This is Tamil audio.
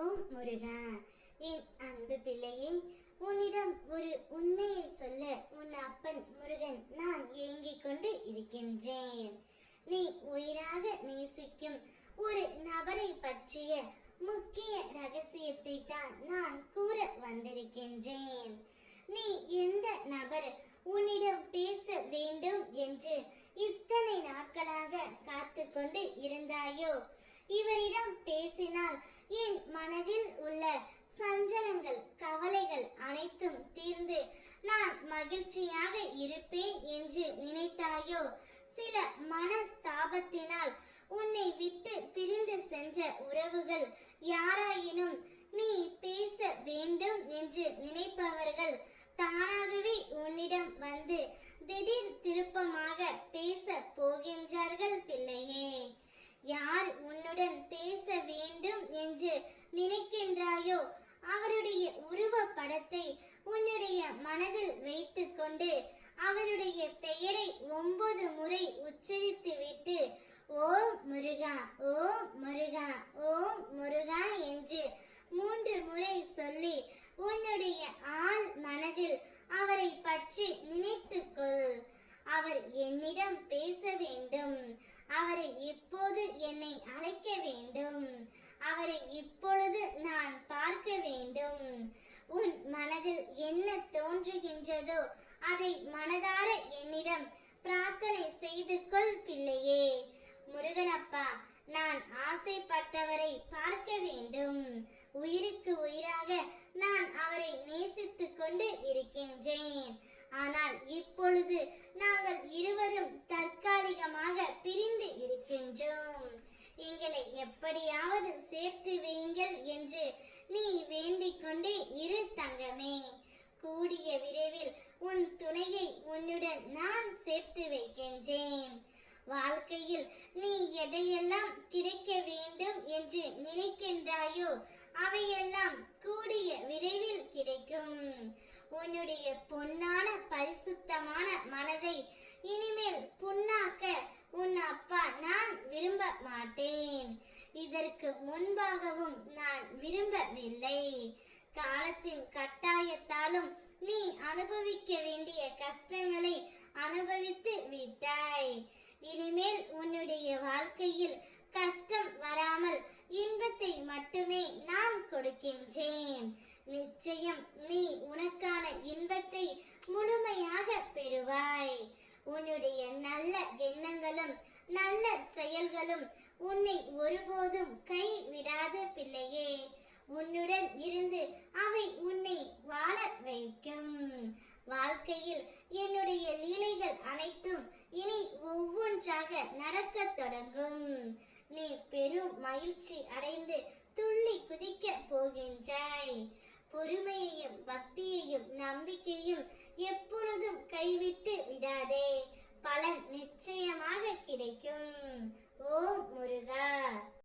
ஓம் முருகா. என் அன்பு பிள்ளையே உன்னிடம் ஒரு உண்மையை சொல்ல உன் அப்பன் முருகன் நான் ஏங்கிக் கொண்டு இருக்கின்றேன். நீ உயிராக நேசிக்கும் ஒரு நபரை பற்றிய முக்கிய ரகசியத்தை தான் நான் கூற வந்திருக்கின்றேன். நீ எந்த நபர் உன்னிடம் பேச வேண்டும் என்று இத்தனை நாட்களாக காத்து கொண்டு இருந்தாயோ? இவரிடம் பேசினால் என் மனதில் உள்ள சஞ்சலங்கள் கவலைகள் அனைத்தும் தீர்ந்து நான் மகிழ்ச்சியாக இருப்பேன் என்று நினைத்தாயோ? சில மனஸ்தாபத்தினால் உன்னை விட்டு பிரிந்து சென்ற உறவுகள் யாராயினும் நீ பேச வேண்டும் என்று நினைப்பவர்கள் தானாகவே உன்னிடம் வந்து திடீர் திருப்பமாக பேச போ பிள்ளையே யார் உன்னுடன் பேச வேண்டும் என்று நினைக்கின்றாயோ? அவருடைய உருவ படத்தை உன்னுடைய மனதில் வைத்துக்கொண்டு அவருடைய பெயரை ஒன்பது முறை உச்சரித்துவிட்டு ஓம் முருகா ஓம் முருகா ஓம் முருகா என்று மூன்று முறை சொல்லி உன்னுடைய ஆள் மனதில் அவரை பற்றி நினைத்துக்கொள். அவர் என்னிடம் பேச வேண்டும். அவரை இப்போது என்னை அழைக்க வேண்டும். அவரை இப்பொழுது நான் பார்க்க வேண்டும் உன் மனதில் என்ன தோன்றுகின்றதோ அதை மனதார என்னிடம் பிரார்த்தனை செய்து கொள் பிள்ளையே. முருகனப்பா நான் ஆசைப்பட்டவரை பார்க்க வேண்டும். உயிருக்கு உயிராக நான் அவரை நேசித்துக் கொண்டு இருக்கின்றேன். ஆனால் இப்பொழுது நாங்கள் இருவரும் தற்காலிகமாக பிரிந்து இருக்கின்றோம். எங்களை எப்படியாவது சேர்த்து வையுங்கள் என்று நீ வேண்டிக் கொண்டே இரு தங்கமே. கூடிய விரைவில் உன் துணையை உன்னுடன் நான் சேர்த்து வைக்கின்றேன். வாழ்க்கையில் நீ எதையெல்லாம் கிடைக்க வேண்டும் என்று நினைக்கின்றாயோ அவையெல்லாம் கூடிய விரைவில் கிடைக்கும். உன்னுடைய பொன்னான பரிசுத்தமான மனதை இனிமேல் புண்ணாக்க உன் அப்பா நான் விரும்ப மாட்டேன். இதற்கு முன்பாகவும் நான் விரும்பவில்லை. காலத்தின் கட்டாயத்தாலும் நீ அனுபவிக்க வேண்டிய கஷ்டங்களை அனுபவித்து விட்டாய். இனிமேல் உன்னுடைய வாழ்க்கையில் கஷ்டம் வராமல் இன்பத்தை மட்டுமே நான் கொடுக்கின்றேன். நிச்சயம் நீ உனக்கான இன்பத்தை முழுமையாக பெறுவாய். உன்னுடைய நல்ல எண்ணங்களும் நல்ல செயல்களும் உன்னை ஒருபோதும் கைவிடாது பிள்ளையே. உன்னுடன் இருந்து அவை உன்னை வாழ வைக்கும். வாழ்க்கையில் என்னுடைய லீலைகள் அனைத்தும் இனி ஒவ்வொன்றாக நடக்கத் தொடங்கும். நீ பெரும் மகிழ்ச்சி அடைந்து துள்ளி குதிக்க போகின்றாய். பொறுமையையும் பக்தியையும் நம்பிக்கையும் எப்பொழுதும் கைவிட்டு